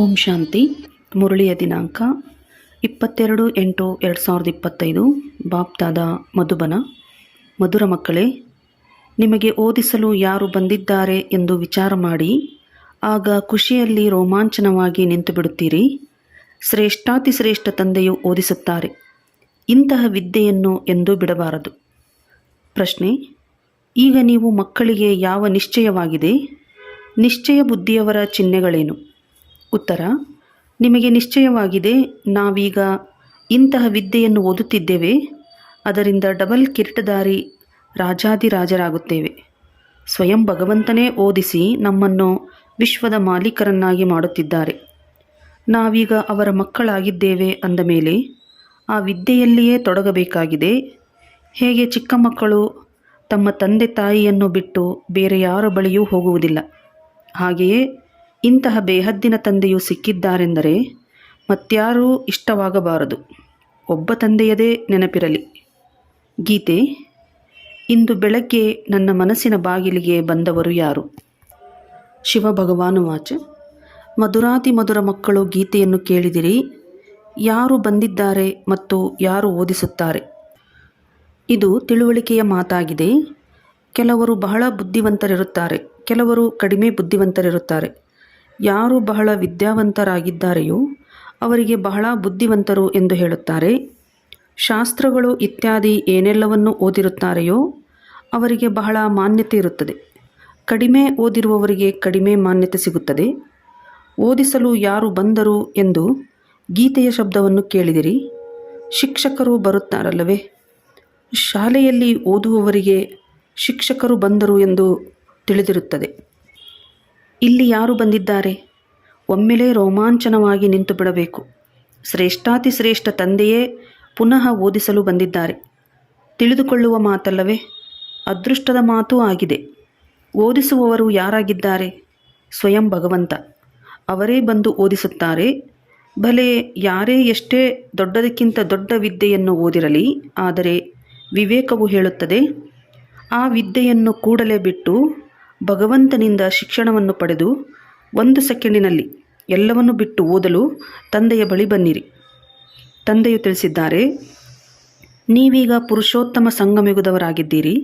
ಓಂ ಶಾಂತಿ, ಮುರಳಿಯ ದಿನಾಂಕ, ಇಪ್ಪತ್ತೆರಡು ಎಂಟು ಎರಡು ಸಾವಿರದ ಇಪ್ಪತ್ತೈದು, ಬಾಪ್ತಾದ ಮಧುಬನ. ಮಧುರ ಮಕ್ಕಳೇ, ನಿಮಗೆ ಓದಿಸಲು ಯಾರು ಬಂದಿದ್ದಾರೆ ಎಂದು ವಿಚಾರ ಮಾಡಿ, ಆಗ ಖುಷಿಯಲ್ಲಿ ರೋಮಾಂಚನವಾಗಿ ನಿಂತು ಬಿಡುತ್ತೀರಿ ಶ್ರೇಷ್ಠಾತಿ ಶ್ರೇಷ್ಠ ತಂದೆಯು ಓದಿಸುತ್ತಾರೆ, ಇಂತಹ ವಿದ್ಯೆಯನ್ನು ಎಂದೂ ಬಿಡಬಾರದು. ಪ್ರಶ್ನೆ, ಈಗ ನೀವು ಮಕ್ಕಳಿಗೆ ಯಾವ ನಿಶ್ಚಯವಾಗಿದೆ? ನಿಶ್ಚಯ ಬುದ್ಧಿಯವರ ಚಿಹ್ನೆಗಳೇನು? ಉತ್ತರ, ನಿಮಗೆ ನಿಶ್ಚಯವಾಗಿದೆ, ನಾವೀಗ ಇಂತಹ ವಿದ್ಯೆಯನ್ನು ಓದುತ್ತಿದ್ದೇವೆ. ಅದರಿಂದ ಡಬಲ್ ಕಿರೀಟಧಾರಿ ರಾಜಾದಿರಾಜರಾಗುತ್ತೇವೆ ಸ್ವಯಂ ಭಗವಂತನೇ ಓದಿಸಿ ನಮ್ಮನ್ನು ವಿಶ್ವದ ಮಾಲೀಕರನ್ನಾಗಿ ಮಾಡುತ್ತಿದ್ದಾರೆ. ನಾವೀಗ ಅವರ ಮಕ್ಕಳಾಗಿದ್ದೇವೆ ಅಂದ ಮೇಲೆ, ಆ ವಿದ್ಯೆಯಲ್ಲಿಯೇ ತೊಡಗಬೇಕಾಗಿದೆ. ಹೇಗೆ ಚಿಕ್ಕ ಮಕ್ಕಳು ತಮ್ಮ ತಂದೆ ತಾಯಿಯನ್ನು ಬಿಟ್ಟು ಬೇರೆ ಯಾರ ಬಳಿಯೂ ಹೋಗುವುದಿಲ್ಲ. ಹಾಗೆಯೇ ಇಂತಹ ಬೇಹದ್ದಿನ ತಂದೆಯು ಸಿಕ್ಕಿದ್ದಾರೆಂದರೆ ಮತ್ಯಾರೂ ಇಷ್ಟವಾಗಬಾರದು. ಒಬ್ಬ ತಂದೆಯದೇ ನೆನಪಿರಲಿ. ಗೀತೆ, ಇಂದು ಬೆಳಗ್ಗೆ ನನ್ನ ಮನಸ್ಸಿನ ಬಾಗಿಲಿಗೆ ಬಂದವರು ಯಾರು? ಶಿವ ಭಗವಾನು ವಾಚ. ಮಧುರಾತಿ ಮಧುರ ಮಕ್ಕಳು ಗೀತೆಯನ್ನು ಕೇಳಿದಿರಿ. ಯಾರು ಬಂದಿದ್ದಾರೆ ಮತ್ತು ಯಾರು ಓದಿಸುತ್ತಾರೆ? ಇದು ತಿಳುವಳಿಕೆಯ ಮಾತಾಗಿದೆ. ಕೆಲವರು ಬಹಳ ಬುದ್ಧಿವಂತರಿರುತ್ತಾರೆ. ಕೆಲವರು ಕಡಿಮೆ ಬುದ್ಧಿವಂತರಿರುತ್ತಾರೆ. ಯಾರು ಬಹಳ ವಿದ್ಯಾವಂತರಾಗಿದ್ದಾರೆಯೋ ಅವರಿಗೆ ಬಹಳ ಬುದ್ಧಿವಂತರು ಎಂದು ಹೇಳುತ್ತಾರೆ. ಶಾಸ್ತ್ರಗಳು ಇತ್ಯಾದಿ ಏನೆಲ್ಲವನ್ನು ಓದಿರುತ್ತಾರೆಯೋ ಅವರಿಗೆ ಬಹಳ ಮಾನ್ಯತೆ ಇರುತ್ತದೆ. ಕಡಿಮೆ ಓದಿರುವವರಿಗೆ ಕಡಿಮೆ ಮಾನ್ಯತೆ ಸಿಗುತ್ತದೆ. ಓದಿಸಲು ಯಾರು ಬಂದರು ಎಂದು ಗೀತೆಯ ಶಬ್ದವನ್ನು ಕೇಳಿದಿರಿ. ಶಿಕ್ಷಕರು ಬರುತ್ತಾರಲ್ಲವೇ? ಶಾಲೆಯಲ್ಲಿ ಓದುವವರಿಗೆ ಶಿಕ್ಷಕರು ಬಂದರು ಎಂದು ತಿಳಿದಿರುತ್ತದೆ. ಇಲ್ಲಿ ಯಾರು ಬಂದಿದ್ದಾರೆ? ಒಮ್ಮೆಲೇ ರೋಮಾಂಚನವಾಗಿ ನಿಂತು ಬಿಡಬೇಕು ಶ್ರೇಷ್ಠಾತಿ ಶ್ರೇಷ್ಠ ತಂದೆಯೇ ಪುನಃ ಓದಿಸಲು ಬಂದಿದ್ದಾರೆ. ತಿಳಿದುಕೊಳ್ಳುವ ಮಾತಲ್ಲವೇ? ಅದೃಷ್ಟದ ಮಾತೂ ಆಗಿದೆ. ಓದಿಸುವವರು ಯಾರಾಗಿದ್ದಾರೆ? ಸ್ವಯಂ ಭಗವಂತ. ಅವರೇ ಬಂದು ಓದಿಸುತ್ತಾರೆ. ಭಲೆ ಯಾರೇ ಎಷ್ಟೇ ದೊಡ್ಡದಕ್ಕಿಂತ ದೊಡ್ಡ ವಿದ್ಯೆಯನ್ನು ಓದಿರಲಿ, ಆದರೆ ವಿವೇಕವು ಹೇಳುತ್ತದೆ, ಆ ವಿದ್ಯೆಯನ್ನು ಕೂಡಲೇ ಬಿಟ್ಟು ಭಗವಂತನಿಂದ ಶಿಕ್ಷಣವನ್ನು ಪಡೆದು ಒಂದು ಸೆಕೆಂಡಿನಲ್ಲಿ ಎಲ್ಲವನ್ನು ಬಿಟ್ಟು ಓದಲು ತಂದೆಯ ಬಳಿ ಬನ್ನಿರಿ. ತಂದೆಯು ತಿಳಿಸಿದ್ದಾರೆ, ನೀವೀಗ ಪುರುಷೋತ್ತಮ ಸಂಗಮಯುಗದವರಾಗಿದ್ದೀರಿ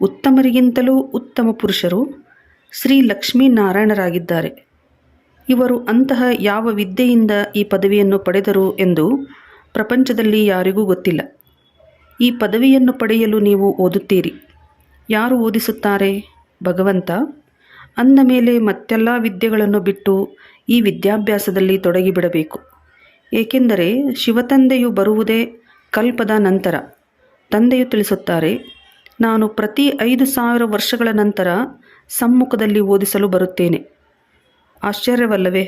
ಉತ್ತಮರಿಗಿಂತಲೂ ಉತ್ತಮ ಪುರುಷರು ಶ್ರೀ ಲಕ್ಷ್ಮೀನಾರಾಯಣರಾಗಿದ್ದಾರೆ. ಇವರು ಅಂತಹ ಯಾವ ವಿದ್ಯೆಯಿಂದ ಈ ಪದವಿಯನ್ನು ಪಡೆದರು ಎಂದು ಪ್ರಪಂಚದಲ್ಲಿ ಯಾರಿಗೂ ಗೊತ್ತಿಲ್ಲ. ಈ ಪದವಿಯನ್ನು ಪಡೆಯಲು ನೀವು ಓದುತ್ತೀರಿ. ಯಾರು ಓದಿಸುತ್ತಾರೆ? ಭಗವಂತ, ಅಂದ ಮೇಲೆ ಮತ್ತೆಲ್ಲ ವಿದ್ಯೆಗಳನ್ನು ಬಿಟ್ಟು ಈ ವಿದ್ಯಾಭ್ಯಾಸದಲ್ಲಿ ತೊಡಗಿಬಿಡಬೇಕು. ಏಕೆಂದರೆ ಶಿವತಂದೆಯು ಬರುವುದೇ ಕಲ್ಪದ ನಂತರ. ತಂದೆಯು ತಿಳಿಸುತ್ತಾರೆ, ನಾನು ಪ್ರತಿ ಐದು ಸಾವಿರ ವರ್ಷಗಳ ನಂತರ ಸಮ್ಮುಖದಲ್ಲಿ ಓದಿಸಲು ಬರುತ್ತೇನೆ. ಆಶ್ಚರ್ಯವಲ್ಲವೇ,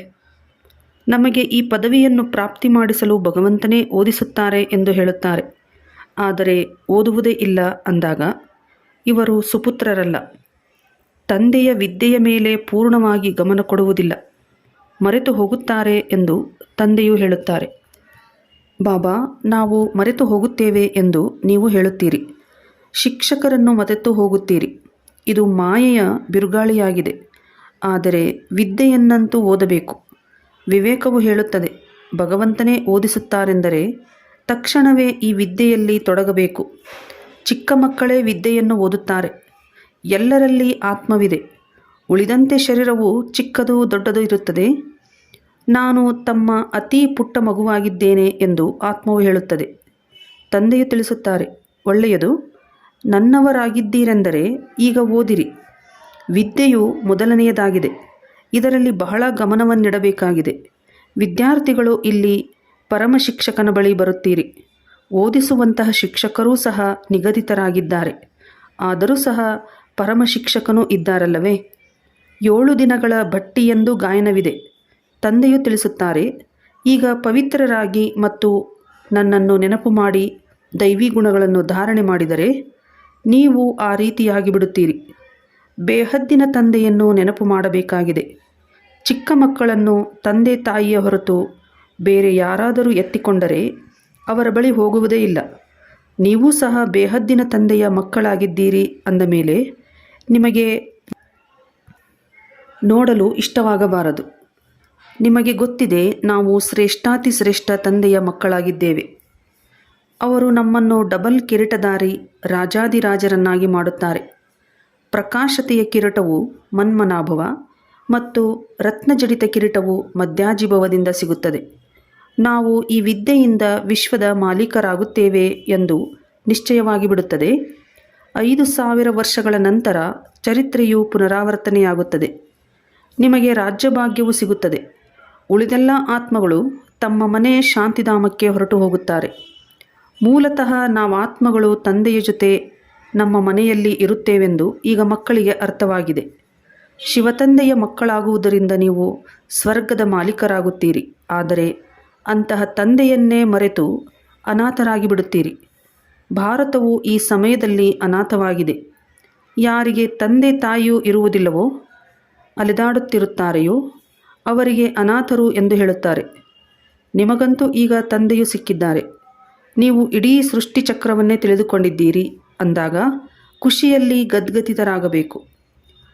ನಮಗೆ ಈ ಪದವಿಯನ್ನು ಪ್ರಾಪ್ತಿ ಮಾಡಿಸಲು ಭಗವಂತನೇ ಓದಿಸುತ್ತಾರೆ ಎಂದು ಹೇಳುತ್ತಾರೆ. ಆದರೆ ಓದುವುದೇ ಇಲ್ಲ ಅಂದಾಗ ಇವರು ಸುಪುತ್ರರಲ್ಲ. ತಂದೆಯ ವಿದ್ಯೆಯ ಮೇಲೆ ಪೂರ್ಣವಾಗಿ ಗಮನ ಕೊಡುವುದಿಲ್ಲ. ಮರೆತು ಹೋಗುತ್ತಾರೆ ಎಂದು ತಂದೆಯು ಹೇಳುತ್ತಾರೆ. ಬಾಬಾ, ನಾವು ಮರೆತು ಹೋಗುತ್ತೇವೆ ಎಂದು ನೀವು ಹೇಳುತ್ತೀರಿ. ಶಿಕ್ಷಕರನ್ನು ಮರೆತು ಹೋಗುತ್ತೀರಿ. ಇದು ಮಾಯೆಯ ಬಿರುಗಾಳಿಯಾಗಿದೆ. ಆದರೆ ವಿದ್ಯೆಯನ್ನಂತೂ ಓದಬೇಕು. ವಿವೇಕವು ಹೇಳುತ್ತದೆ, ಭಗವಂತನೇ ಓದಿಸುತ್ತಾರೆಂದರೆ ತಕ್ಷಣವೇ ಈ ವಿದ್ಯೆಯಲ್ಲಿ ತೊಡಗಬೇಕು. ಚಿಕ್ಕ ಮಕ್ಕಳೇ ವಿದ್ಯೆಯನ್ನು ಓದುತ್ತಾರೆ. ಎಲ್ಲರಲ್ಲಿ ಆತ್ಮವಿದೆ. ಉಳಿದಂತೆ ಶರೀರವು ಚಿಕ್ಕದು ದೊಡ್ಡದು ಇರುತ್ತದೆ. ನಾನು ತಮ್ಮ ಅತಿ ಪುಟ್ಟ ಮಗುವಾಗಿದ್ದೇನೆ ಎಂದು ಆತ್ಮವು ಹೇಳುತ್ತದೆ. ತಂದೆಯು ತಿಳಿಸುತ್ತಾರೆ, ಒಳ್ಳೆಯದು, ನನ್ನವರಾಗಿದ್ದೀರೆಂದರೆ ಈಗ ಓದಿರಿ. ವಿದ್ಯೆಯು ಮೊದಲನೆಯದಾಗಿದೆ. ಇದರಲ್ಲಿ ಬಹಳ ಗಮನವನ್ನಿಡಬೇಕಾಗಿದೆ. ವಿದ್ಯಾರ್ಥಿಗಳು ಇಲ್ಲಿ ಪರಮ ಶಿಕ್ಷಕನ ಬಳಿ ಬರುತ್ತೀರಿ. ಓದಿಸುವಂತಹ ಶಿಕ್ಷಕರೂ ಸಹ ನಿಗದಿತರಾಗಿದ್ದಾರೆ. ಆದರೂ ಸಹ ಪರಮ ಶಿಕ್ಷಕನೂ ಇದ್ದಾರಲ್ಲವೇ? ಏಳು ದಿನಗಳ ಭಟ್ಟಿಯೆಂದು ಗಾಯನವಿದೆ. ತಂದೆಯು ತಿಳಿಸುತ್ತಾರೆ, ಈಗ ಪವಿತ್ರರಾಗಿ ಮತ್ತು ನನ್ನನ್ನು ನೆನಪು ಮಾಡಿ ದೈವಿ ಗುಣಗಳನ್ನು ಧಾರಣೆ ಮಾಡಿದರೆ ನೀವು ಆ ರೀತಿಯಾಗಿ ಬಿಡುತ್ತೀರಿ. ಬೇಹದ್ದಿನ ತಂದೆಯನ್ನು ನೆನಪು ಮಾಡಬೇಕಾಗಿದೆ. ಚಿಕ್ಕ ಮಕ್ಕಳನ್ನು ತಂದೆ ತಾಯಿಯ ಹೊರತು ಬೇರೆ ಯಾರಾದರೂ ಎತ್ತಿಕೊಂಡರೆ ಅವರ ಬಳಿ ಹೋಗುವುದೇ ಇಲ್ಲ. ನೀವೂ ಸಹ ಬೇಹದ್ದಿನ ತಂದೆಯ ಮಕ್ಕಳಾಗಿದ್ದೀರಿ ಅಂದ ಮೇಲೆ ನಿಮಗೆ ನೋಡಲು ಇಷ್ಟವಾಗಬಾರದು. ನಿಮಗೆ ಗೊತ್ತಿದೆ, ನಾವು ಶ್ರೇಷ್ಠಾತಿ ಶ್ರೇಷ್ಠ ತಂದೆಯ ಮಕ್ಕಳಾಗಿದ್ದೇವೆ. ಅವರು ನಮ್ಮನ್ನು ಡಬಲ್ ಕಿರೀಟಧಾರಿ ರಾಜಾದಿರಾಜರನ್ನಾಗಿ ಮಾಡುತ್ತಾರೆ. ಪ್ರಕಾಶತೆಯ ಕಿರೀಟವು ಮನ್ಮನಾಭವ ಮತ್ತು ರತ್ನಜಡಿತ ಕಿರೀಟವು ಮಧ್ಯಾಜಿಭವದಿಂದ ಸಿಗುತ್ತದೆ. ನಾವು ಈ ವಿದ್ಯೆಯಿಂದ ವಿಶ್ವದ ಮಾಲೀಕರಾಗುತ್ತೇವೆ ಎಂದು ನಿಶ್ಚಯವಾಗಿ ಬಿಡುತ್ತದೆ ಐದು ಸಾವಿರ ವರ್ಷಗಳ ನಂತರ ಚರಿತ್ರೆಯು ಪುನರಾವರ್ತನೆಯಾಗುತ್ತದೆ. ನಿಮಗೆ ರಾಜ್ಯಭಾಗ್ಯವು ಸಿಗುತ್ತದೆ. ಉಳಿದೆಲ್ಲ ಆತ್ಮಗಳು ತಮ್ಮ ಮನೆ ಶಾಂತಿಧಾಮಕ್ಕೆ ಹೊರಟು ಹೋಗುತ್ತಾರೆ. ಮೂಲತಃ ನಾವು ಆತ್ಮಗಳು ತಂದೆಯ ಜೊತೆ ನಮ್ಮ ಮನೆಯಲ್ಲಿ ಇರುತ್ತೇವೆಂದು ಈಗ ಮಕ್ಕಳಿಗೆ ಅರ್ಥವಾಗಿದೆ. ಶಿವತಂದೆಯ ಮಕ್ಕಳಾಗುವುದರಿಂದ ನೀವು ಸ್ವರ್ಗದ ಮಾಲೀಕರಾಗುತ್ತೀರಿ. ಆದರೆ ಅಂತಹ ತಂದೆಯನ್ನೇ ಮರೆತು ಅನಾಥರಾಗಿ ಬಿಡುತ್ತೀರಿ ಭಾರತವು ಈ ಸಮಯದಲ್ಲಿ ಅನಾಥವಾಗಿದೆ. ಯಾರಿಗೆ ತಂದೆ ತಾಯಿಯೂ ಇರುವುದಿಲ್ಲವೋ, ಅಲೆದಾಡುತ್ತಿರುತ್ತಾರೆಯೋ, ಅವರಿಗೆ ಅನಾಥರು ಎಂದು ಹೇಳುತ್ತಾರೆ. ನಿಮಗಂತೂ ಈಗ ತಂದೆಯು ಸಿಕ್ಕಿದ್ದಾರೆ. ನೀವು ಇಡೀ ಸೃಷ್ಟಿ ಚಕ್ರವನ್ನೇ ತಿಳಿದುಕೊಂಡಿದ್ದೀರಿ ಅಂದಾಗ ಖುಷಿಯಲ್ಲಿ ಗದ್ಗದಿತರಾಗಬೇಕು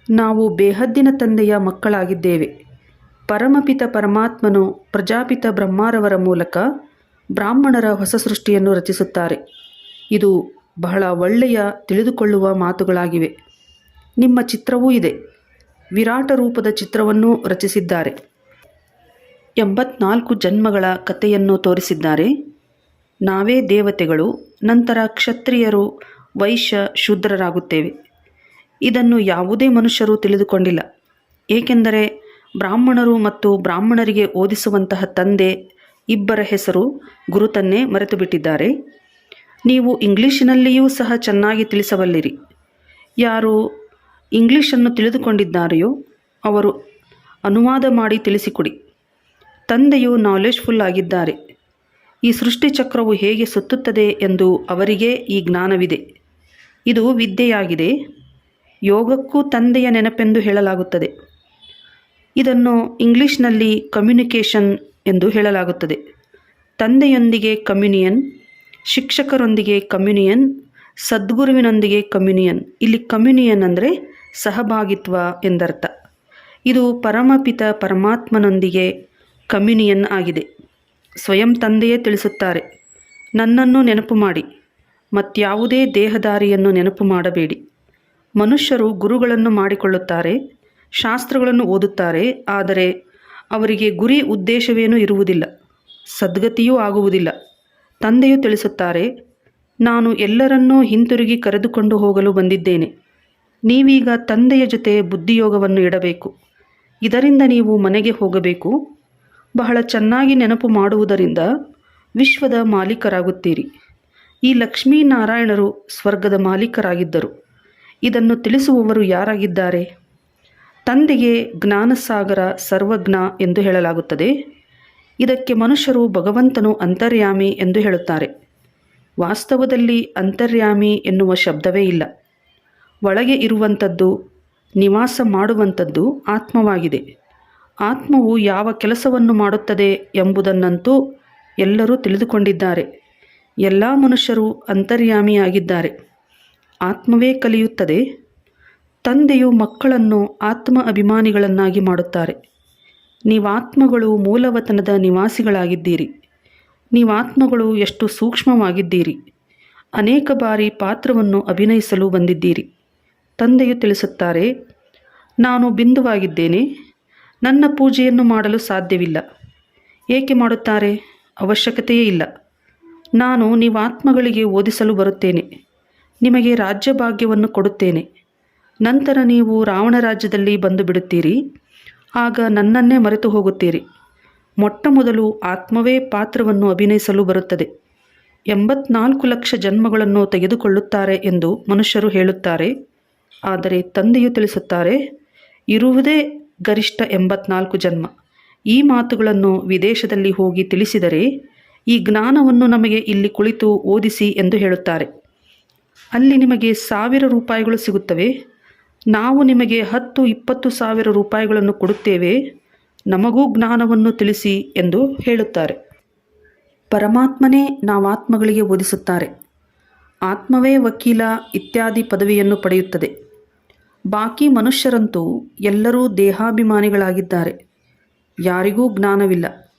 ನಾವು ಬೇಹದ್ದಿನ ತಂದೆಯ ಮಕ್ಕಳಾಗಿದ್ದೇವೆ. ಪರಮಪಿತ ಪರಮಾತ್ಮನು ಪ್ರಜಾಪಿತ ಬ್ರಹ್ಮಾರವರ ಮೂಲಕ ಬ್ರಾಹ್ಮಣರ ಹೊಸ ಸೃಷ್ಟಿಯನ್ನು ರಚಿಸುತ್ತಾರೆ. ಇದು ಬಹಳ ಒಳ್ಳೆಯ ತಿಳಿದುಕೊಳ್ಳುವ ಮಾತುಗಳಾಗಿವೆ. ನಿಮ್ಮ ಚಿತ್ರವೂ ಇದೆ. ವಿರಾಟ ರೂಪದ ಚಿತ್ರವನ್ನು ರಚಿಸಿದ್ದಾರೆ. ಎಂಬತ್ನಾಲ್ಕು ಜನ್ಮಗಳ ಕಥೆಯನ್ನು ತೋರಿಸಿದ್ದಾರೆ. ನಾವೇ ದೇವತೆಗಳು, ನಂತರ ಕ್ಷತ್ರಿಯರು, ವೈಶ್ಯ ಶೂದ್ರರಾಗುತ್ತೇವೆ. ಇದನ್ನು ಯಾವುದೇ ಮನುಷ್ಯರು ತಿಳಿದುಕೊಂಡಿಲ್ಲ. ಏಕೆಂದರೆ ಬ್ರಾಹ್ಮಣರು ಮತ್ತು ಬ್ರಾಹ್ಮಣರಿಗೆ ಓದಿಸುವಂತಹ ತಂದೆ ಇಬ್ಬರ ಹೆಸರು ಗುರುತನ್ನೇ ಮರೆತು ಬಿಟ್ಟಿದ್ದಾರೆ ನೀವು ಇಂಗ್ಲೀಷಿನಲ್ಲಿಯೂ ಸಹ ಚೆನ್ನಾಗಿ ತಿಳಿಸಬಲ್ಲಿರಿ. ಯಾರು ಇಂಗ್ಲಿಷನ್ನು ತಿಳಿದುಕೊಂಡಿದ್ದಾರೆಯೋ ಅವರು ಅನುವಾದ ಮಾಡಿ ತಿಳಿಸಿಕೊಡಿ. ತಂದೆಯು ನಾಲೆಜ್ಫುಲ್ ಆಗಿದ್ದಾರೆ. ಈ ಸೃಷ್ಟಿಚಕ್ರವು ಹೇಗೆ ಸುತ್ತುತ್ತದೆ ಎಂದು ಅವರಿಗೆ ಈ ಜ್ಞಾನವಿದೆ. ಇದು ವಿದ್ಯೆಯಾಗಿದೆ. ಯೋಗಕ್ಕೂ ತಂದೆಯ ನೆನಪೆಂದು ಹೇಳಲಾಗುತ್ತದೆ. ಇದನ್ನು ಇಂಗ್ಲಿಷ್ನಲ್ಲಿ ಕಮ್ಯುನಿಕೇಷನ್ ಎಂದು ಹೇಳಲಾಗುತ್ತದೆ. ತಂದೆಯೊಂದಿಗೆ ಕಮ್ಯುನಿಯನ್ ಶಿಕ್ಷಕರೊಂದಿಗೆ ಕಮ್ಯುನಿಯನ್, ಸದ್ಗುರುವಿನೊಂದಿಗೆ ಕಮ್ಯುನಿಯನ್. ಇಲ್ಲಿ ಕಮ್ಯುನಿಯನ್ ಅಂದರೆ ಸಹಭಾಗಿತ್ವ ಎಂದರ್ಥ. ಇದು ಪರಮಪಿತ ಪರಮಾತ್ಮನೊಂದಿಗೆ ಕಮ್ಯುನಿಯನ್ ಆಗಿದೆ. ಸ್ವಯಂ ತಂದೆಯೇ ತಿಳಿಸುತ್ತಾರೆ, ನನ್ನನ್ನು ನೆನಪು ಮಾಡಿ, ಮತ್ಯಾವುದೇ ದೇಹದಾರಿಯನ್ನು ನೆನಪು ಮಾಡಬೇಡಿ. ಮನುಷ್ಯರು ಗುರುಗಳನ್ನು ಮಾಡಿಕೊಳ್ಳುತ್ತಾರೆ, ಶಾಸ್ತ್ರಗಳನ್ನು ಓದುತ್ತಾರೆ, ಆದರೆ ಅವರಿಗೆ ಗುರಿ ಉದ್ದೇಶವೇನೂ ಇರುವುದಿಲ್ಲ, ಸದ್ಗತಿಯೂ ಆಗುವುದಿಲ್ಲ. ತಂದೆಯು ತಿಳಿಸುತ್ತಾರೆ, ನಾನು ಎಲ್ಲರನ್ನೂ ಹಿಂತಿರುಗಿ ಕರೆದುಕೊಂಡು ಹೋಗಲು ಬಂದಿದ್ದೇನೆ. ನೀವೀಗ ತಂದೆಯ ಜೊತೆ ಬುದ್ಧಿಯೋಗವನ್ನು ಇಡಬೇಕು. ಇದರಿಂದ ನೀವು ಮನೆಗೆ ಹೋಗಬೇಕು. ಬಹಳ ಚೆನ್ನಾಗಿ ನೆನಪು ಮಾಡುವುದರಿಂದ ವಿಶ್ವದ ಮಾಲೀಕರಾಗುತ್ತೀರಿ. ಈ ಲಕ್ಷ್ಮೀನಾರಾಯಣರು ಸ್ವರ್ಗದ ಮಾಲೀಕರಾಗಿದ್ದರು. ಇದನ್ನು ತಿಳಿಸುವವರು ಯಾರಾಗಿದ್ದಾರೆ? ತಂದೆಗೆ ಜ್ಞಾನಸಾಗರ ಸರ್ವಜ್ಞ ಎಂದು ಹೇಳಲಾಗುತ್ತದೆ. ಇದಕ್ಕೆ ಮನುಷ್ಯರು ಭಗವಂತನು ಅಂತರ್ಯಾಮಿ ಎಂದು ಹೇಳುತ್ತಾರೆ. ವಾಸ್ತವದಲ್ಲಿ ಅಂತರ್ಯಾಮಿ ಎನ್ನುವ ಶಬ್ದವೇ ಇಲ್ಲ. ಒಳಗೆ ಇರುವಂಥದ್ದು, ನಿವಾಸ ಮಾಡುವಂಥದ್ದು ಆತ್ಮವಾಗಿದೆ. ಆತ್ಮವು ಯಾವ ಕೆಲಸವನ್ನು ಮಾಡುತ್ತದೆ ಎಂಬುದನ್ನಂತೂ ಎಲ್ಲರೂ ತಿಳಿದುಕೊಂಡಿದ್ದಾರೆ. ಎಲ್ಲ ಮನುಷ್ಯರು ಅಂತರ್ಯಾಮಿಯಾಗಿದ್ದಾರೆ. ಆತ್ಮವೇ ಕಲಿಯುತ್ತದೆ. ತಂದೆಯು ಮಕ್ಕಳನ್ನು ಆತ್ಮ ಅಭಿಮಾನಿಗಳನ್ನಾಗಿ ಮಾಡುತ್ತಾರೆ. ನೀವಾತ್ಮಗಳು ಮೂಲವತನದ ನಿವಾಸಿಗಳಾಗಿದ್ದೀರಿ. ನೀವಾತ್ಮಗಳು ಎಷ್ಟು ಸೂಕ್ಷ್ಮವಾಗಿದ್ದೀರಿ. ಅನೇಕ ಬಾರಿ ಪಾತ್ರವನ್ನು ಅಭಿನಯಿಸಲು ಬಂದಿದ್ದೀರಿ. ತಂದೆಯು ತಿಳಿಸುತ್ತಾರೆ, ನಾನು ಬಿಂದುವಾಗಿದ್ದೇನೆ. ನನ್ನ ಪೂಜೆಯನ್ನು ಮಾಡಲು ಸಾಧ್ಯವಿಲ್ಲ. ಏಕೆ ಮಾಡುತ್ತಾರೆ? ಅವಶ್ಯಕತೆಯೇ ಇಲ್ಲ. ನಾನು ನೀವಾತ್ಮಗಳಿಗೆ ಓದಿಸಲು ಬರುತ್ತೇನೆ. ನಿಮಗೆ ರಾಜ್ಯಭಾಗ್ಯವನ್ನು ಕೊಡುತ್ತೇನೆ. ನಂತರ ನೀವು ರಾವಣ ರಾಜ್ಯದಲ್ಲಿ ಬಂದು ಬಿಡುತ್ತೀರಿ. ಆಗ ನನ್ನನ್ನೇ ಮರೆತು ಹೋಗುತ್ತೀರಿ. ಮೊಟ್ಟ ಮೊದಲು ಆತ್ಮವೇ ಪಾತ್ರವನ್ನು ಅಭಿನಯಿಸಲು ಬರುತ್ತದೆ. ಎಂಬತ್ನಾಲ್ಕು ಲಕ್ಷ ಜನ್ಮಗಳನ್ನು ತೆಗೆದುಕೊಳ್ಳುತ್ತಾರೆ ಎಂದು ಮನುಷ್ಯರು ಹೇಳುತ್ತಾರೆ. ಆದರೆ ತಂದೆಯು ತಿಳಿಸುತ್ತಾರೆ, ಇರುವುದೇ ಗರಿಷ್ಠ ಎಂಬತ್ನಾಲ್ಕು ಜನ್ಮ. ಈ ಮಾತುಗಳನ್ನು ವಿದೇಶದಲ್ಲಿ ಹೋಗಿ ತಿಳಿಸಿದರೆ ಈ ಜ್ಞಾನವನ್ನು ನಮಗೆ ಇಲ್ಲಿ ಕುಳಿತು ಓದಿಸಿ ಎಂದು ಹೇಳುತ್ತಾರೆ. ಅಲ್ಲಿ ನಿಮಗೆ ಸಾವಿರ ರೂಪಾಯಿಗಳು ಸಿಗುತ್ತವೆ. ನಾವು ನಿಮಗೆ ಹತ್ತು, ಇಪ್ಪತ್ತು ಸಾವಿರ ರೂಪಾಯಿಗಳನ್ನು ಕೊಡುತ್ತೇವೆ. ನಮಗೂ ಜ್ಞಾನವನ್ನು ತಿಳಿಸಿ ಎಂದು ಹೇಳುತ್ತಾರೆ. ಪರಮಾತ್ಮನೇ ನಾವಾತ್ಮಗಳಿಗೆ ಓದಿಸುತ್ತಾರೆ. ಆತ್ಮವೇ ವಕೀಲ ಇತ್ಯಾದಿ ಪದವಿಯನ್ನು ಪಡೆಯುತ್ತದೆ. ಬಾಕಿ ಮನುಷ್ಯರಂತೂ ಎಲ್ಲರೂ ದೇಹಾಭಿಮಾನಿಗಳಾಗಿದ್ದಾರೆ. ಯಾರಿಗೂ ಜ್ಞಾನವಿಲ್ಲ.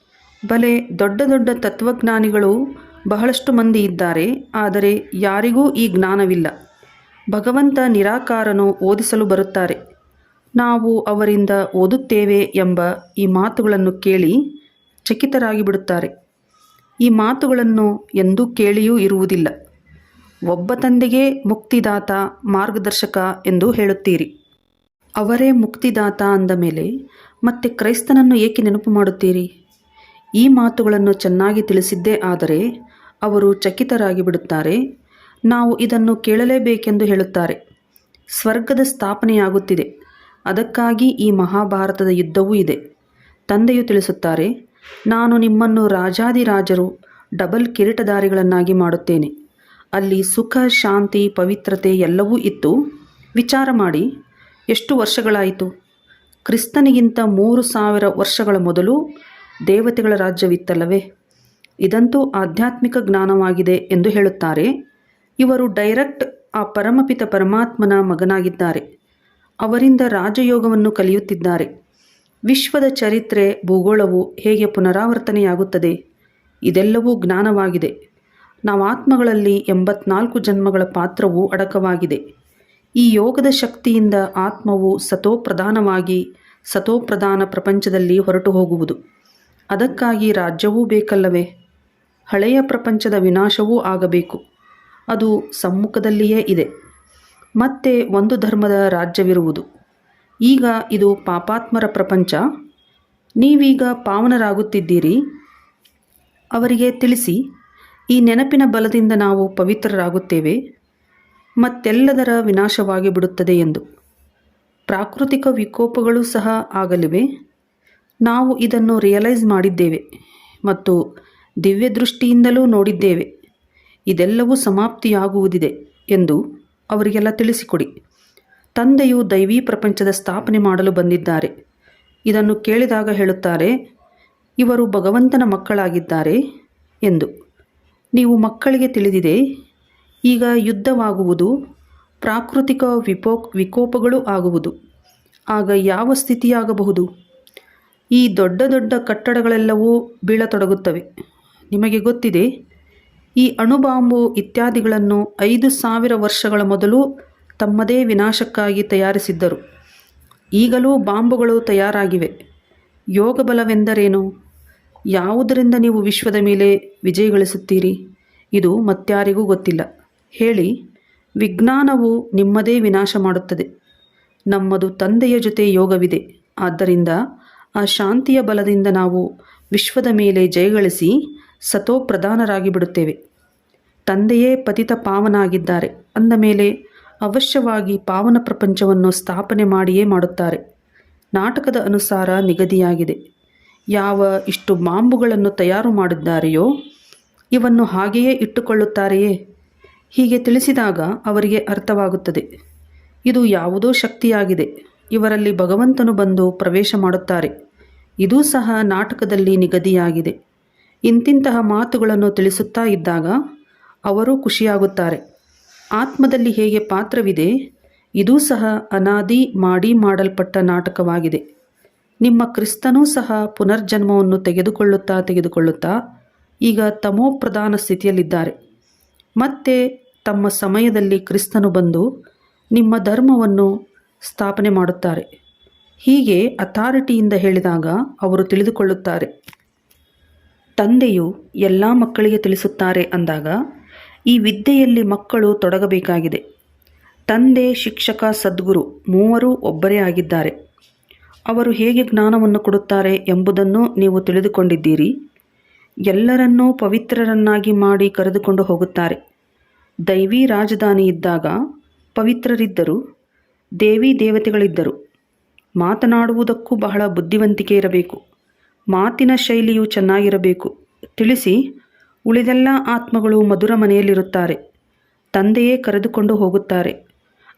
ಬಲೆ ದೊಡ್ಡ ದೊಡ್ಡ ತತ್ವಜ್ಞಾನಿಗಳು ಬಹಳಷ್ಟು ಮಂದಿ ಇದ್ದಾರೆ, ಆದರೆ ಯಾರಿಗೂ ಈ ಜ್ಞಾನವಿಲ್ಲ. ಭಗವಂತ ನಿರಾಕಾರನು ಓದಿಸಲು ಬರುತ್ತಾರೆ. ನಾವು ಅವರಿಂದ ಓದುತ್ತೇವೆ ಎಂಬ ಈ ಮಾತುಗಳನ್ನು ಕೇಳಿ ಚಕಿತರಾಗಿ ಬಿಡುತ್ತಾರೆ ಈ ಮಾತುಗಳನ್ನು ಎಂದೂ ಕೇಳಿಯೂ ಇರುವುದಿಲ್ಲ. ಒಬ್ಬ ತಂದೆಗೆ ಮುಕ್ತಿದಾತ ಮಾರ್ಗದರ್ಶಕ ಎಂದು ಹೇಳುತ್ತೀರಿ. ಅವರೇ ಮುಕ್ತಿದಾತ ಅಂದ ಮೇಲೆ, ಮತ್ತೆ ಕ್ರೈಸ್ತನನ್ನು ಏಕೆ ನೆನಪು ಮಾಡುತ್ತೀರಿ? ಈ ಮಾತುಗಳನ್ನು ಚೆನ್ನಾಗಿ ತಿಳಿಸಿದ್ದೇ ಆದರೆ ಅವರು ಚಕಿತರಾಗಿ ಬಿಡುತ್ತಾರೆ ನಾವು ಇದನ್ನು ಕೇಳಲೇಬೇಕೆಂದು ಹೇಳುತ್ತಾರೆ. ಸ್ವರ್ಗದ ಸ್ಥಾಪನೆಯಾಗುತ್ತಿದೆ. ಅದಕ್ಕಾಗಿ ಈ ಮಹಾಭಾರತದ ಯುದ್ಧವೂ ಇದೆ. ತಂದೆಯು ತಿಳಿಸುತ್ತಾರೆ, ನಾನು ನಿಮ್ಮನ್ನು ರಾಜಾದಿರಾಜರು ಡಬಲ್ ಕಿರೀಟಧಾರಿಗಳನ್ನಾಗಿ ಮಾಡುತ್ತೇನೆ. ಅಲ್ಲಿ ಸುಖ, ಶಾಂತಿ, ಪವಿತ್ರತೆ ಎಲ್ಲವೂ ಇತ್ತು. ವಿಚಾರ ಮಾಡಿ, ಎಷ್ಟು ವರ್ಷಗಳಾಯಿತು? ಕ್ರಿಸ್ತನಿಗಿಂತ ಮೂರು ಸಾವಿರ ವರ್ಷಗಳ ಮೊದಲು ದೇವತೆಗಳ ರಾಜ್ಯವಿತ್ತಲ್ಲವೇ? ಇದಂತೂ ಆಧ್ಯಾತ್ಮಿಕ ಜ್ಞಾನವಾಗಿದೆ ಎಂದು ಹೇಳುತ್ತಾರೆ. ಇವರು ಡೈರೆಕ್ಟ್ ಆ ಪರಮಪಿತ ಪರಮಾತ್ಮನ ಮಗನಾಗಿದ್ದಾರೆ. ಅವರಿಂದ ರಾಜಯೋಗವನ್ನು ಕಲಿಯುತ್ತಿದ್ದಾರೆ. ವಿಶ್ವದ ಚರಿತ್ರೆ, ಭೂಗೋಳವು ಹೇಗೆ ಪುನರಾವರ್ತನೆಯಾಗುತ್ತದೆ? ಇದೆಲ್ಲವೂ ಜ್ಞಾನವಾಗಿದೆ. ನಾವು ಆತ್ಮಗಳಲ್ಲಿ ಎಂಬತ್ನಾಲ್ಕು ಜನ್ಮಗಳ ಪಾತ್ರವು ಅಡಕವಾಗಿದೆ. ಈ ಯೋಗದ ಶಕ್ತಿಯಿಂದ ಆತ್ಮವು ಸತೋಪ್ರಧಾನವಾಗಿ, ಸತೋಪ್ರಧಾನ ಪ್ರಪಂಚದಲ್ಲಿ ಹೊರಟು ಹೋಗುವುದು. ಅದಕ್ಕಾಗಿ ರಾಜ್ಯವೂ ಬೇಕಲ್ಲವೇ? ಹಳೆಯ ಪ್ರಪಂಚದ ವಿನಾಶವೂ ಆಗಬೇಕು. ಅದು ಸಮ್ಮುಖದಲ್ಲಿಯೇ ಇದೆ. ಮತ್ತೆ ಒಂದು ಧರ್ಮದ ರಾಜ್ಯವಿರುವುದು. ಈಗ ಇದು ಪಾಪಾತ್ಮರ ಪ್ರಪಂಚ. ನೀವೀಗ ಪಾವನರಾಗುತ್ತಿದ್ದೀರಿ. ಅವರಿಗೆ ತಿಳಿಸಿ, ಈ ನೆನಪಿನ ಬಲದಿಂದ ನಾವು ಪವಿತ್ರರಾಗುತ್ತೇವೆ. ಮತ್ತೆಲ್ಲದರ ವಿನಾಶವಾಗಿ ಬಿಡುತ್ತದೆ ಎಂದು. ಪ್ರಾಕೃತಿಕ ವಿಕೋಪಗಳು ಸಹ ಆಗಲಿವೆ. ನಾವು ಇದನ್ನು ರಿಯಲೈಸ್ ಮಾಡಿದ್ದೇವೆ ಮತ್ತು ದಿವ್ಯ ದೃಷ್ಟಿಯಿಂದಲೂ ನೋಡಿದ್ದೇವೆ. ಇದೆಲ್ಲವೂ ಸಮಾಪ್ತಿಯಾಗುವುದಿದೆ ಎಂದು ಅವರಿಗೆಲ್ಲ ತಿಳಿಸಿಕೊಡಿ. ತಂದೆಯು ದೈವೀ ಪ್ರಪಂಚದ ಸ್ಥಾಪನೆ ಮಾಡಲು ಬಂದಿದ್ದಾರೆ. ಇದನ್ನು ಕೇಳಿದಾಗ ಹೇಳುತ್ತಾರೆ, ಇವರು ಭಗವಂತನ ಮಕ್ಕಳಾಗಿದ್ದಾರೆ ಎಂದು. ನೀವು ಮಕ್ಕಳಿಗೆ ತಿಳಿದಿದೆ, ಈಗ ಯುದ್ಧವಾಗುವುದು, ಪ್ರಾಕೃತಿಕ ವಿಪೋ, ವಿಕೋಪಗಳು ಆಗುವುದು. ಆಗ ಯಾವ ಸ್ಥಿತಿಯಾಗಬಹುದು? ಈ ದೊಡ್ಡ ದೊಡ್ಡ ಕಟ್ಟಡಗಳೆಲ್ಲವೂ ಬೀಳತೊಡಗುತ್ತವೆ. ನಿಮಗೆ ಗೊತ್ತಿದೆ ಈ ಅಣುಬಾಂಬು ಇತ್ಯಾದಿಗಳನ್ನು ಐದು ಸಾವಿರ ವರ್ಷಗಳ ಮೊದಲು ತಮ್ಮದೇ ವಿನಾಶಕ್ಕಾಗಿ ತಯಾರಿಸಿದ್ದರು. ಈಗಲೂ ಬಾಂಬುಗಳು ತಯಾರಾಗಿವೆ. ಯೋಗ ಬಲವೆಂದರೇನು ಯಾವುದರಿಂದ ನೀವು ವಿಶ್ವದ ಮೇಲೆ ವಿಜಯ ಗಳಿಸುತ್ತೀರಿ? ಇದು ಮತ್ಯಾರಿಗೂ ಗೊತ್ತಿಲ್ಲ. ಹೇಳಿ, ವಿಜ್ಞಾನವು ನಿಮ್ಮದೇ ವಿನಾಶ ಮಾಡುತ್ತದೆ. ನಮ್ಮದು ತಂದೆಯ ಜೊತೆ ಯೋಗವಿದೆ. ಆದ್ದರಿಂದ ಆ ಶಾಂತಿಯ ಬಲದಿಂದ ನಾವು ವಿಶ್ವದ ಮೇಲೆ ಜಯಗಳಿಸಿ ಸತೋಪ್ರಧಾನರಾಗಿ ಬಿಡುತ್ತೇವೆ ತಂದೆಯೇ ಪತಿತ ಪಾವನಾಗಿದ್ದಾರೆ. ಅಂದ ಮೇಲೆ ಅವಶ್ಯವಾಗಿ ಪಾವನ ಪ್ರಪಂಚವನ್ನು ಸ್ಥಾಪನೆ ಮಾಡಿಯೇ ಮಾಡುತ್ತಾರೆ. ನಾಟಕದ ಅನುಸಾರ ನಿಗದಿಯಾಗಿದೆ. ಯಾವ ಇಷ್ಟು ಬಾಂಬುಗಳನ್ನು ತಯಾರು ಮಾಡಿದ್ದಾರೆಯೋ, ಇವನ್ನು ಹಾಗೆಯೇ ಇಟ್ಟುಕೊಳ್ಳುತ್ತಾರೆಯೇ? ಹೀಗೆ ತಿಳಿಸಿದಾಗ ಅವರಿಗೆ ಅರ್ಥವಾಗುತ್ತದೆ. ಇದು ಯಾವುದೋ ಶಕ್ತಿಯಾಗಿದೆ. ಇವರಲ್ಲಿ ಭಗವಂತನು ಬಂದು ಪ್ರವೇಶ ಮಾಡುತ್ತಾರೆ. ಇದೂ ಸಹ ನಾಟಕದಲ್ಲಿ ನಿಗದಿಯಾಗಿದೆ. ಇಂತಿಂತಹ ಮಾತುಗಳನ್ನು ತಿಳಿಸುತ್ತಾ ಇದ್ದಾಗ ಅವರೂ ಖುಷಿಯಾಗುತ್ತಾರೆ. ಆತ್ಮದಲ್ಲಿ ಹೇಗೆ ಪಾತ್ರವಿದೆ, ಇದೂ ಸಹ ಅನಾದಿ ಮಾಡಿ ಮಾಡಲ್ಪಟ್ಟ ನಾಟಕವಾಗಿದೆ. ನಿಮ್ಮ ಕ್ರಿಸ್ತನೂ ಸಹ ಪುನರ್ಜನ್ಮವನ್ನು ತೆಗೆದುಕೊಳ್ಳುತ್ತಾ ತೆಗೆದುಕೊಳ್ಳುತ್ತಾ, ಈಗ ತಮೋಪ್ರಧಾನ ಸ್ಥಿತಿಯಲ್ಲಿದ್ದಾರೆ. ಮತ್ತೆ ತಮ್ಮ ಸಮಯದಲ್ಲಿ ಕ್ರಿಸ್ತನು ಬಂದು ನಿಮ್ಮ ಧರ್ಮವನ್ನು ಸ್ಥಾಪನೆ ಮಾಡುತ್ತಾರೆ. ಹೀಗೆ ಅಥಾರಿಟಿಯಿಂದ ಹೇಳಿದಾಗ ಅವರು ತಿಳಿದುಕೊಳ್ಳುತ್ತಾರೆ. ತಂದೆಯು ಎಲ್ಲ ಮಕ್ಕಳಿಗೆ ತಿಳಿಸುತ್ತಾರೆ ಅಂದಾಗ ಈ ವಿದ್ಯೆಯಲ್ಲಿ ಮಕ್ಕಳು ತೊಡಗಬೇಕಾಗಿದೆ. ತಂದೆ, ಶಿಕ್ಷಕ, ಸದ್ಗುರು ಮೂವರೂ ಒಬ್ಬರೇ ಆಗಿದ್ದಾರೆ. ಅವರು ಹೇಗೆ ಜ್ಞಾನವನ್ನು ಕೊಡುತ್ತಾರೆ ಎಂಬುದನ್ನು ನೀವು ತಿಳಿದುಕೊಂಡಿದ್ದೀರಿ. ಎಲ್ಲರನ್ನೂ ಪವಿತ್ರರನ್ನಾಗಿ ಮಾಡಿ ಕರೆದುಕೊಂಡು ಹೋಗುತ್ತಾರೆ. ದೈವಿ ರಾಜಧಾನಿ ಇದ್ದಾಗ ಪವಿತ್ರರಿದ್ದರು, ದೇವಿ ದೇವತೆಗಳಿದ್ದರು. ಮಾತನಾಡುವುದಕ್ಕೂ ಬಹಳ ಬುದ್ಧಿವಂತಿಕೆ ಇರಬೇಕು. ಮಾತಿನ ಶೈಲಿಯು ಚೆನ್ನಾಗಿರಬೇಕು. ತಿಳಿಸಿ ಉಳಿದೆಲ್ಲ ಆತ್ಮಗಳು ಮಧುರ ಮನೆಯಲ್ಲಿರುತ್ತಾರೆ. ತಂದೆಯೇ ಕರೆದುಕೊಂಡು ಹೋಗುತ್ತಾರೆ.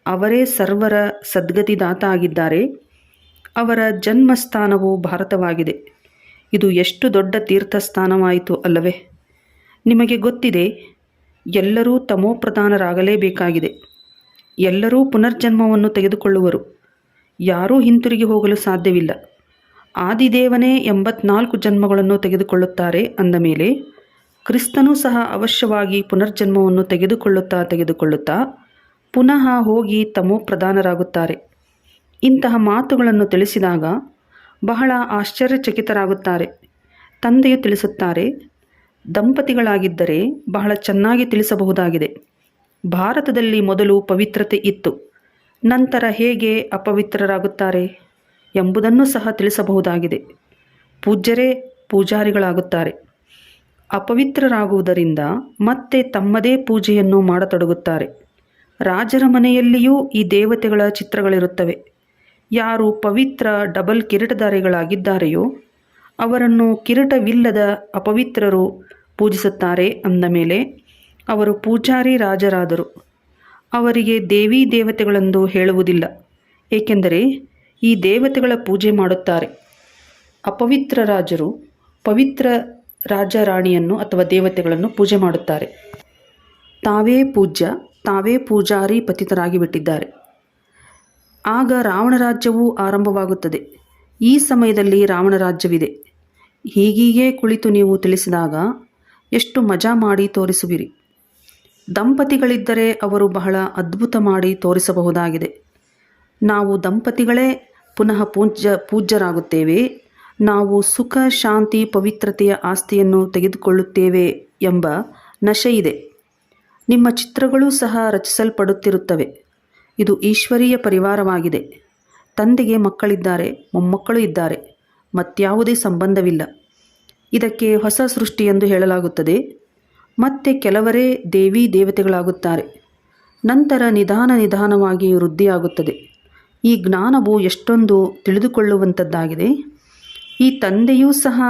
ಅವರೇ ಸರ್ವರ ಸದ್ಗತಿದಾತ ಆಗಿದ್ದಾರೆ ಅವರ ಜನ್ಮಸ್ಥಾನವು ಭಾರತವಾಗಿದೆ. ಇದು ಎಷ್ಟು ದೊಡ್ಡ ತೀರ್ಥಸ್ಥಾನವಾಯಿತು ಅಲ್ಲವೇ? ನಿಮಗೆ ಗೊತ್ತಿದೆ, ಎಲ್ಲರೂ ತಮೋಪ್ರಧಾನರಾಗಲೇಬೇಕಾಗಿದೆ. ಎಲ್ಲರೂ ಪುನರ್ಜನ್ಮವನ್ನು ತೆಗೆದುಕೊಳ್ಳುವರು. ಯಾರೂ ಹಿಂತಿರುಗಿ ಹೋಗಲು ಸಾಧ್ಯವಿಲ್ಲ. ಆದಿದೇವನೇ ಎಂಬತ್ನಾಲ್ಕು ಜನ್ಮಗಳನ್ನು ತೆಗೆದುಕೊಳ್ಳುತ್ತಾರೆ ಅಂದ ಮೇಲೆ ಕ್ರಿಸ್ತನೂ ಸಹ ಅವಶ್ಯವಾಗಿ ಪುನರ್ಜನ್ಮವನ್ನು ತೆಗೆದುಕೊಳ್ಳುತ್ತಾ ತೆಗೆದುಕೊಳ್ಳುತ್ತಾ ಪುನಃ ಹೋಗಿ ತಮೋ ಪ್ರಧಾನರಾಗುತ್ತಾರೆ. ಇಂತಹ ಮಾತುಗಳನ್ನು ತಿಳಿಸಿದಾಗ ಬಹಳ ಆಶ್ಚರ್ಯಚಕಿತರಾಗುತ್ತಾರೆ. ತಂದೆಯು ತಿಳಿಸುತ್ತಾರೆ, ದಂಪತಿಗಳಾಗಿದ್ದರೆ ಬಹಳ ಚೆನ್ನಾಗಿ ತಿಳಿಸಬಹುದಾಗಿದೆ. ಭಾರತದಲ್ಲಿ ಮೊದಲು ಪವಿತ್ರತೆ ಇತ್ತು, ನಂತರ ಹೇಗೆ ಅಪವಿತ್ರರಾಗುತ್ತಾರೆ ಎಂಬುದನ್ನು ಸಹ ತಿಳಿಸಬಹುದಾಗಿದೆ. ಪೂಜ್ಯರೇ, ಪೂಜಾರಿಗಳಾಗುತ್ತಾರೆ. ಅಪವಿತ್ರರಾಗುವುದರಿಂದ ಮತ್ತೆ ತಮ್ಮದೇ ಪೂಜೆಯನ್ನು ಮಾಡತೊಡಗುತ್ತಾರೆ. ರಾಜರ ಮನೆಯಲ್ಲಿಯೂ ಈ ದೇವತೆಗಳ ಚಿತ್ರಗಳಿರುತ್ತವೆ. ಯಾರು ಪವಿತ್ರ ಡಬಲ್ ಕಿರೀಟಧಾರಿಗಳಾಗಿದ್ದಾರೆಯೋ ಅವರನ್ನು ಕಿರೀಟವಿಲ್ಲದ ಅಪವಿತ್ರರು ಪೂಜಿಸುತ್ತಾರೆ ಅಂದ ಮೇಲೆ ಅವರು ಪೂಜಾರಿ ರಾಜರಾದರು. ಅವರಿಗೆ ದೇವಿ ದೇವತೆಗಳೆಂದು ಹೇಳುವುದಿಲ್ಲ, ಏಕೆಂದರೆ ಈ ದೇವತೆಗಳ ಪೂಜೆ ಮಾಡುತ್ತಾರೆ. ಅಪವಿತ್ರ ರಾಜರು ಪವಿತ್ರ ರಾಜ ರಾಣಿಯನ್ನು ಅಥವಾ ದೇವತೆಗಳನ್ನು ಪೂಜೆ ಮಾಡುತ್ತಾರೆ. ತಾವೇ ಪೂಜ್ಯ, ತಾವೇ ಪೂಜಾರಿ ಪತಿತರಾಗಿ ಬಿಟ್ಟಿದ್ದಾರೆ ಆಗ ರಾವಣ ರಾಜ್ಯವೂ ಆರಂಭವಾಗುತ್ತದೆ. ಈ ಸಮಯದಲ್ಲಿ ರಾವಣ ರಾಜ್ಯವಿದೆ. ಹೀಗೀಗೆ ಕುಳಿತು ನೀವು ತಿಳಿಸಿದಾಗ ಎಷ್ಟು ಮಜಾ ಮಾಡಿ ತೋರಿಸುವಿರಿ. ದಂಪತಿಗಳಿದ್ದರೆ ಅವರು ಬಹಳ ಅದ್ಭುತ ಮಾಡಿ ತೋರಿಸಬಹುದಾಗಿದೆ. ನಾವು ದಂಪತಿಗಳೇ ಪುನಃ ಪೂಜ್ಯ, ಪೂಜ್ಯರಾಗುತ್ತೇವೆ. ನಾವು ಸುಖ, ಶಾಂತಿ, ಪವಿತ್ರತೆಯ ಆಸ್ತಿಯನ್ನು ತೆಗೆದುಕೊಳ್ಳುತ್ತೇವೆ ಎಂಬ ನಶೆ ಇದೆ ನಿಮ್ಮ ಚಿತ್ರಗಳು ಸಹ ರಚಿಸಲ್ಪಡುತ್ತಿರುತ್ತವೆ. ಇದು ಈಶ್ವರೀಯ ಪರಿವಾರವಾಗಿದೆ. ತಂದೆಗೆ ಮಕ್ಕಳಿದ್ದಾರೆ, ಮೊಮ್ಮಕ್ಕಳು ಇದ್ದಾರೆ. ಮತ್ಯಾವುದೇ ಸಂಬಂಧವಿಲ್ಲ. ಇದಕ್ಕೆ ಹೊಸ ಸೃಷ್ಟಿ ಎಂದು ಹೇಳಲಾಗುತ್ತದೆ. ಮತ್ತೆ ಕೆಲವರೇ ದೇವಿ ದೇವತೆಗಳಾಗುತ್ತಾರೆ. ನಂತರ ನಿಧಾನ ನಿಧಾನವಾಗಿ ವೃದ್ಧಿಯಾಗುತ್ತದೆ. ಈ ಜ್ಞಾನವು ಎಷ್ಟೊಂದು ತಿಳಿದುಕೊಳ್ಳುವಂಥದ್ದಾಗಿದೆ? ಈ ತಂದೆಯೂ ಸಹ,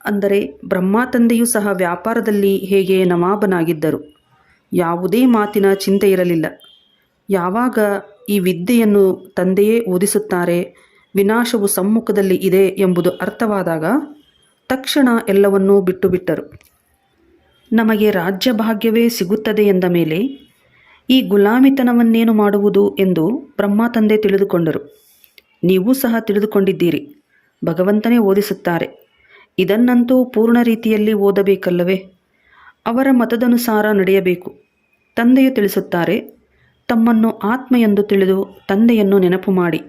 ಅಂದರೆ ಬ್ರಹ್ಮ ತಂದೆಯೂ ಸಹ ವ್ಯಾಪಾರದಲ್ಲಿ ಹೇಗೆ ನವಾಬನಾಗಿದ್ದರು? ಯಾವುದೇ ಮಾತಿನ ಚಿಂತೆ ಇರಲಿಲ್ಲ. ಯಾವಾಗ ಈ ವಿದ್ಯೆಯನ್ನು ತಂದೆಯೇ ಓದಿಸುತ್ತಾರೆ, ವಿನಾಶವು ಸಮ್ಮುಖದಲ್ಲಿ ಇದೆ ಎಂಬುದು ಅರ್ಥವಾದಾಗ ತಕ್ಷಣ ಎಲ್ಲವನ್ನೂ ಬಿಟ್ಟು ಬಿಟ್ಟರು ನಮಗೆ ರಾಜ್ಯ ಭಾಗ್ಯವೇ ಸಿಗುತ್ತದೆ ಎಂದ ಮೇಲೆ ಈ ಗುಲಾಮಿತನವನ್ನೇನು ಮಾಡುವುದು ಎಂದು ಬ್ರಹ್ಮ ತಂದೆ ತಿಳಿದುಕೊಂಡರು. ನೀವು ಸಹ ತಿಳಿದುಕೊಂಡಿದ್ದೀರಿ. ಭಗವಂತನೇ ಓದಿಸುತ್ತಾರೆ. ಇದನ್ನಂತೂ ಪೂರ್ಣ ರೀತಿಯಲ್ಲಿ ಓದಬೇಕಲ್ಲವೇ? ಅವರ ಮತದನುಸಾರ ನಡೆಯಬೇಕು. ತಂದೆಯು ತಿಳಿಸುತ್ತಾರೆ, ತಮ್ಮನ್ನು ಆತ್ಮ ಎಂದು ತಿಳಿದು ತಂದೆಯನ್ನು ನೆನಪು ಮಾಡಿ.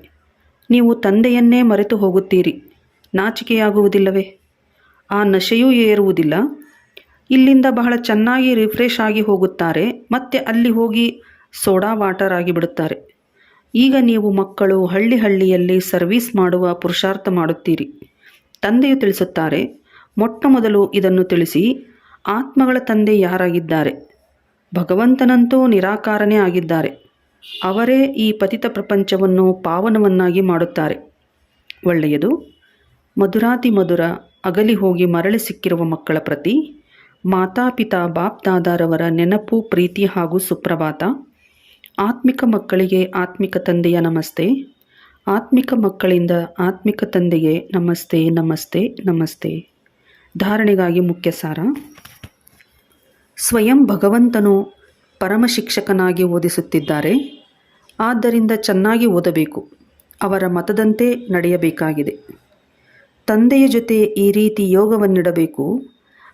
ನೀವು ತಂದೆಯನ್ನೇ ಮರೆತು ಹೋಗುತ್ತೀರಿ, ನಾಚಿಕೆಯಾಗುವುದಿಲ್ಲವೇ? ಆ ನಶೆಯೂ ಏರುವುದಿಲ್ಲ. ಇಲ್ಲಿಂದ ಬಹಳ ಚೆನ್ನಾಗಿ ರಿಫ್ರೆಶ್ ಆಗಿ ಹೋಗುತ್ತಾರೆ, ಮತ್ತೆ ಅಲ್ಲಿ ಹೋಗಿ ಸೋಡಾ ವಾಟರ್ ಆಗಿ ಬಿಡುತ್ತಾರೆ ಈಗ ನೀವು ಮಕ್ಕಳು ಹಳ್ಳಿ ಹಳ್ಳಿಯಲ್ಲಿ ಸರ್ವೀಸ್ ಮಾಡುವ ಪುರುಷಾರ್ಥ ಮಾಡುತ್ತೀರಿ. ತಂದೆಯು ತಿಳಿಸುತ್ತಾರೆ, ಮೊಟ್ಟ ಮೊದಲು ಇದನ್ನು ತಿಳಿಸಿ, ಆತ್ಮಗಳ ತಂದೆ ಯಾರಾಗಿದ್ದಾರೆ? ಭಗವಂತನಂತೂ ನಿರಾಕಾರನೇ ಆಗಿದ್ದಾರೆ. ಅವರೇ ಈ ಪತಿತ ಪ್ರಪಂಚವನ್ನು ಪಾವನವನ್ನಾಗಿ ಮಾಡುತ್ತಾರೆ. ಒಳ್ಳೆಯದು, ಮಧುರಾತಿ ಮಧುರ, ಅಗಲಿ ಹೋಗಿ ಮರಳಿ ಸಿಕ್ಕಿರುವ ಮಕ್ಕಳ ಪ್ರತಿ, ಮಾತಾಪಿತಾ ಬಾಪ್ದಾದಾರವರ ನೆನಪು, ಪ್ರೀತಿ ಹಾಗೂ ಸುಪ್ರಭಾತ. ಆತ್ಮಿಕ ಮಕ್ಕಳಿಗೆ ಆತ್ಮಿಕ ತಂದೆಯ ನಮಸ್ತೆ. ಆತ್ಮಿಕ ಮಕ್ಕಳಿಂದ ಆತ್ಮಿಕ ತಂದೆಗೆ ನಮಸ್ತೆ ನಮಸ್ತೆ ನಮಸ್ತೆ. ಧಾರಣೆಗಾಗಿ ಮುಖ್ಯ ಸಾರ. ಸ್ವಯಂ ಭಗವಂತನು ಪರಮ ಶಿಕ್ಷಕನಾಗಿ ಓದಿಸುತ್ತಿದ್ದಾರೆ. ಆದ್ದರಿಂದ ಚೆನ್ನಾಗಿ ಓದಬೇಕು. ಅವರ ಮತದಂತೆ ನಡೆಯಬೇಕಾಗಿದೆ. ತಂದೆಯ ಜೊತೆ ಈ ರೀತಿ ಯೋಗವನ್ನಿಡಬೇಕು.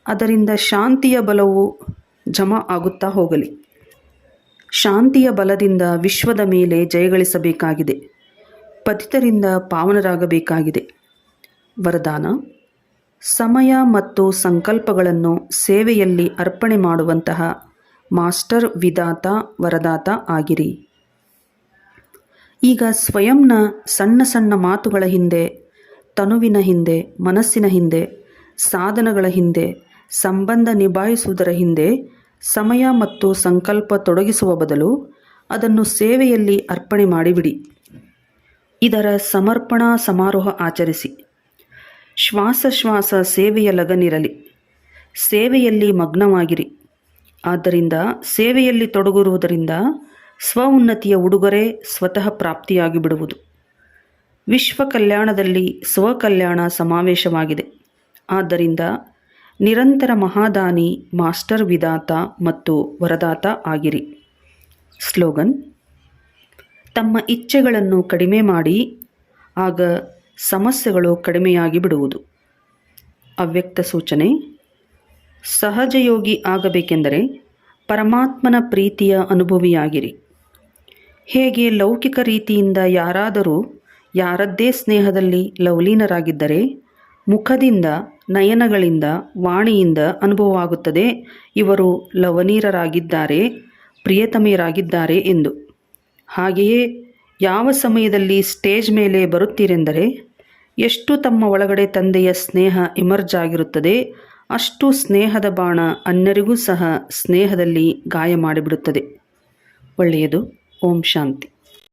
ಅದರಿಂದ ಶಾಂತಿಯ ಬಲವು ಜಮ ಆಗುತ್ತಾ ಹೋಗಲಿ. ಶಾಂತಿಯ ಬಲದಿಂದ ವಿಶ್ವದ ಮೇಲೆ ಜಯಗಳಿಸಬೇಕಾಗಿದೆ. ಪತಿತರಿಂದ ಪಾವನರಾಗಬೇಕಾಗಿದೆ. ವರದಾನ, ಸಮಯ ಮತ್ತು ಸಂಕಲ್ಪಗಳನ್ನು ಸೇವೆಯಲ್ಲಿ ಅರ್ಪಣೆ ಮಾಡುವಂತಹ ಮಾಸ್ಟರ್ ವಿದಾತ ವರದಾತ ಆಗಿರಿ. ಈಗ ಸ್ವಯಂನ ಸಣ್ಣ ಸಣ್ಣ ಮಾತುಗಳ ಹಿಂದೆ, ತನುವಿನ ಹಿಂದೆ, ಮನಸ್ಸಿನ ಹಿಂದೆ, ಸಾಧನಗಳ ಹಿಂದೆ, ಸಂಬಂಧ ನಿಭಾಯಿಸುವುದರ ಹಿಂದೆ ಸಮಯ ಮತ್ತು ಸಂಕಲ್ಪ ತೊಡಗಿಸುವ ಬದಲು ಅದನ್ನು ಸೇವೆಯಲ್ಲಿ ಅರ್ಪಣೆ ಮಾಡಿಬಿಡಿ. ಇದರ ಸಮರ್ಪಣಾ ಸಮಾರೋಹ ಆಚರಿಸಿ. ಶ್ವಾಸಶ್ವಾಸ ಸೇವೆಯ ಲಗನಿರಲಿ. ಸೇವೆಯಲ್ಲಿ ಮಗ್ನವಾಗಿರಿ. ಆದ್ದರಿಂದ ಸೇವೆಯಲ್ಲಿ ತೊಡಗಿರುವುದರಿಂದ ಸ್ವ ಉನ್ನತಿಯ ಉಡುಗೊರೆ ಸ್ವತಃ ಪ್ರಾಪ್ತಿಯಾಗಿ ಬಿಡುವುದು ವಿಶ್ವ ಕಲ್ಯಾಣದಲ್ಲಿ ಸ್ವಕಲ್ಯಾಣ ಸಮಾವೇಶವಾಗಿದೆ. ಆದ್ದರಿಂದ ನಿರಂತರ ಮಹಾದಾನಿ, ಮಾಸ್ಟರ್ ವಿದಾತ ಮತ್ತು ವರದಾತ ಆಗಿರಿ. ಸ್ಲೋಗನ್, ತಮ್ಮ ಇಚ್ಛೆಗಳನ್ನು ಕಡಿಮೆ ಮಾಡಿ, ಆಗ ಸಮಸ್ಯೆಗಳು ಕಡಿಮೆಯಾಗಿ ಬಿಡುವುದು. ಅವ್ಯಕ್ತ ಸೂಚನೆ, ಸಹಜಯೋಗಿ ಆಗಬೇಕೆಂದರೆ ಪರಮಾತ್ಮನ ಪ್ರೀತಿಯ ಅನುಭವಿಯಾಗಿರಿ. ಹೇಗೆ ಲೌಕಿಕ ರೀತಿಯಿಂದ ಯಾರಾದರೂ ಯಾರದ್ದೇ ಸ್ನೇಹದಲ್ಲಿ ಲವಲೀನರಾಗಿದ್ದರೆ ಮುಖದಿಂದ ನಯನಗಳಿಂದ, ವಾಣಿಯಿಂದ ಅನುಭವವಾಗುತ್ತದೆ. ಇವರು ಲವನೀರರಾಗಿದ್ದಾರೆ, ಪ್ರಿಯತಮೆಯರಾಗಿದ್ದಾರೆ ಎಂದು. ಹಾಗೆಯೇ ಯಾವ ಸಮಯದಲ್ಲಿ ಸ್ಟೇಜ್ ಮೇಲೆ ಬರುತ್ತೀರೆಂದರೆ, ಎಷ್ಟು ತಮ್ಮ ಒಳಗಡೆ ತಂದೆಯ ಸ್ನೇಹ ಇಮರ್ಜ್ ಆಗಿರುತ್ತದೆ, ಅಷ್ಟು ಸ್ನೇಹದ ಬಾಣ ಅನ್ಯರಿಗೂ ಸಹ ಸ್ನೇಹದಲ್ಲಿ ಗಾಯ ಮಾಡಿಬಿಡುತ್ತದೆ. ಒಳ್ಳೆಯದು. ಓಂ ಶಾಂತಿ.